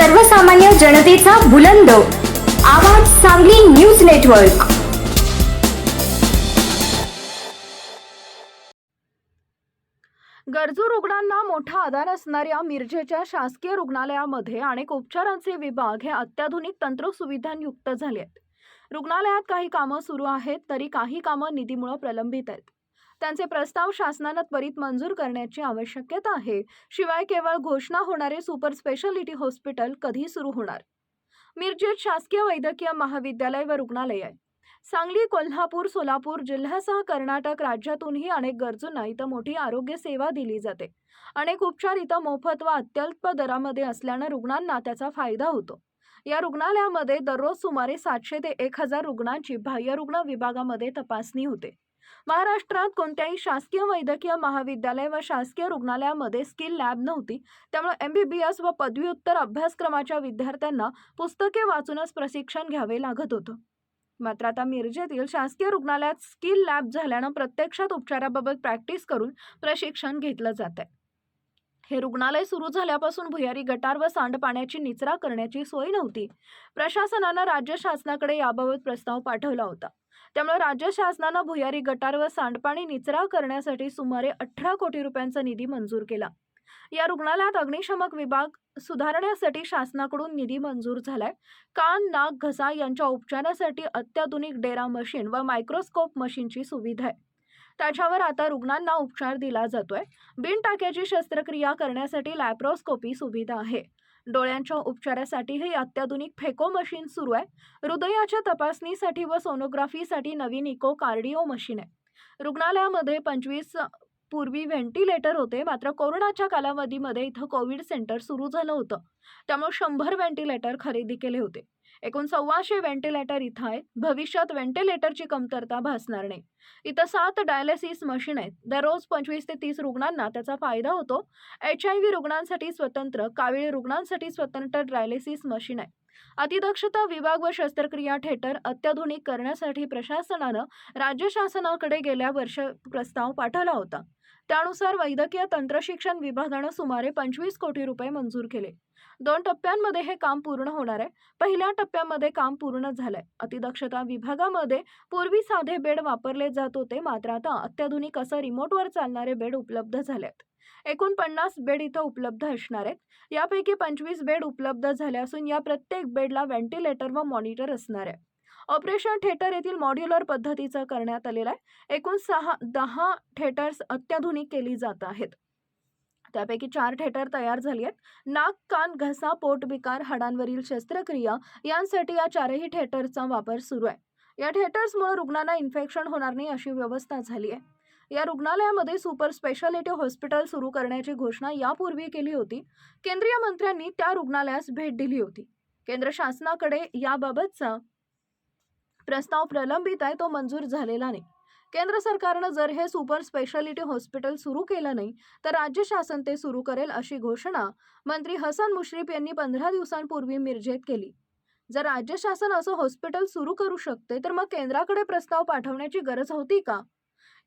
सर्वसामान्य जनतेचा बुलंद. आवाज सांगली न्यूज नेटवर्क. गरजू रुग्णांना मोठा आधार असणाऱ्या मिरजेच्या शासकीय रुग्णालयामध्ये अनेक उपचारांचे विभाग हे अत्याधुनिक तंत्रसुविधांयुक्त झाले आहेत रुग्णालयात काही कामं सुरू आहेत तरी काही कामं निधीमुळे प्रलंबित आहेत. त्यांचे प्रस्ताव शासनानं त्वरित मंजूर करण्याची आवश्यकता आहे. शिवाय केवळ घोषणा होणारे सुपर स्पेशालिटी हॉस्पिटल कधी सुरू होणार. मिरजेत शासकीय वैद्यकीय महाविद्यालय व रुग्णालय आहे. सांगली कोल्हापूर सोलापूर जिल्ह्यासह कर्नाटक राज्यातूनही अनेक गरजूंना इथं मोठी आरोग्य सेवा दिली जाते. अनेक उपचार इथं मोफत व अत्यल्प दरामध्ये असल्यानं रुग्णांना त्याचा फायदा होतो. या रुग्णालयामध्ये दररोज सुमारे सातशे ते एक हजार रुग्णांची बाह्यरुग्ण विभागामध्ये तपासणी होते. महाराष्ट्रात कोणत्याही शासकीय वैद्यकीय महाविद्यालय व शासकीय रुग्णालयामध्ये स्किल लॅब नव्हती. त्यामुळे एम बी बी एस व पदव्युत्तर अभ्यासक्रमाच्या विद्यार्थ्यांना पुस्तके वाचूनच प्रशिक्षण घ्यावे लागत होतं. मात्र आता मिरजेतील शासकीय रुग्णालयात स्किल लॅब झाल्यानं प्रत्यक्षात उपचाराबाबत प्रॅक्टिस करून प्रशिक्षण घेतलं जात आहे हे रुग्णालय सुरू झाल्यापासून भुयारी गटार व सांडपाण्याची निचरा करण्याची सोय नव्हती. प्रशासनानं राज्य शासनाकडे याबाबत प्रस्ताव पाठवला होता. त्यामुळे राज्य शासनानं भुयारी गटार व सांडपाणी निचरा करण्यासाठी सुमारे अठरा कोटी रुपयांचा निधी मंजूर केला. या रुग्णालयात अग्निशमक विभाग सुधारण्यासाठी शासनाकडून निधी मंजूर झालाय. कान नाक घसा यांच्या उपचारासाठी अत्याधुनिक डेरा मशीन व मायक्रोस्कोप मशीनची सुविधा आहे. त्याच्यावर आता रुग्णांना उपचार दिला जातोय. बिन टाक्याची शस्त्रक्रिया करण्यासाठी लॅप्रोस्कोपी सुविधा आहे. डोळ्यांच्या उपचारासाठीही अत्याधुनिक फेको मशीन सुरू आहे. हृदयाच्या तपासणीसाठी व सोनोग्राफीसाठी नवीन इको कार्डिओ मशीन आहे. रुग्णालयामध्ये पंचवीस पूर्वी व्हेंटिलेटर होते. मात्र कोरोनाच्या कालावधीमध्ये इथं कोविड सेंटर सुरू झालं होतं. त्यामुळे शंभर व्हेंटिलेटर खरेदी केले होते. एकूण सव्वाशे व्हेंटिलेटर इथं आहेत. भविष्यात व्हेंटिलेटरची कमतरता भासणार नाही. इथं सात डायलिसिस मशीन आहेत. दररोज पंचवीस ते तीस रुग्णांना त्याचा फायदा होतो. एच आय व्ही रुग्णांसाठी स्वतंत्र कावीळ रुग्णांसाठी स्वतंत्र डायलिसिस मशीन आहे. अतिदक्षता विभाग व शस्त्रक्रिया थिएटर अत्याधुनिक करण्यासाठी प्रशासनानं राज्य शासनाकडे गेल्या वर्ष प्रस्ताव पाठवला होता. त्यानुसार वैद्यकीय तंत्रशिक्षण विभागानं सुमारे पंचवीस कोटी रुपये मंजूर केले. दोन टप्प्यांमध्ये हे काम पूर्ण होणार आहे. पहिल्या टप्प्यामध्ये काम पूर्ण झालंय. अतिदक्षता विभागामध्ये पूर्वी साधे बेड वापरले जात होते. मात्र आता अत्याधुनिक असं रिमोटवर चालणारे बेड उपलब्ध झालेत. एकूण पन्नास बेड इथं उपलब्ध असणार आहेत. यापैकी पंचवीस बेड उपलब्ध झाले असून या प्रत्येक बेडला व्हेंटिलेटर व मॉनिटर असणार आहे. ऑपरेशन थिएटर येथील मॉड्युलर पद्धतीचं करण्यात आलेलं आहे. एकूण सहा दहा थिएटर्स अत्याधुनिक केली जात आहेत. त्यापैकी चार थिएटर तयार झाली आहेत. नाक कान घसा पोटविकार हाडांवरील शस्त्रक्रिया यांसाठी या चारही थिएटरचा वापर सुरू आहे. या थिएटर्समुळे रुग्णांना इन्फेक्शन होणार नाही अशी व्यवस्था झाली आहे. या रुग्णालयामध्ये सुपर स्पेशालिटी हॉस्पिटल सुरू करण्याची घोषणा यापूर्वी केली होती. केंद्रीय मंत्र्यांनी त्या रुग्णालयास भेट दिली होती. केंद्र शासनाकडे याबाबतचा प्रस्ताव प्रलंबित आहे तो मंजूर झालेला नाही. केंद्र सरकारनं जर हे सुपर स्पेशालिटी हॉस्पिटल सुरू केलं नाही तर राज्य शासन ते सुरू करेल अशी घोषणा मंत्री हसन मुश्रीफ यांनी पंधरा दिवसांपूर्वी मिरजेत केली. जर राज्य शासन असं हॉस्पिटल सुरू करू शकते तर मग केंद्राकडे प्रस्ताव पाठवण्याची गरज होती का?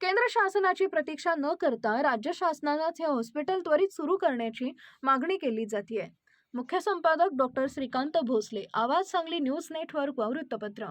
केंद्र शासनाची प्रतीक्षा न करता राज्य शासनानंच हे हॉस्पिटल त्वरित सुरू करण्याची मागणी केली जाते मुख्य संपादक डॉक्टर श्रीकांत भोसले आवाज सांगली न्यूज नेटवर्क व वृत्तपत्र.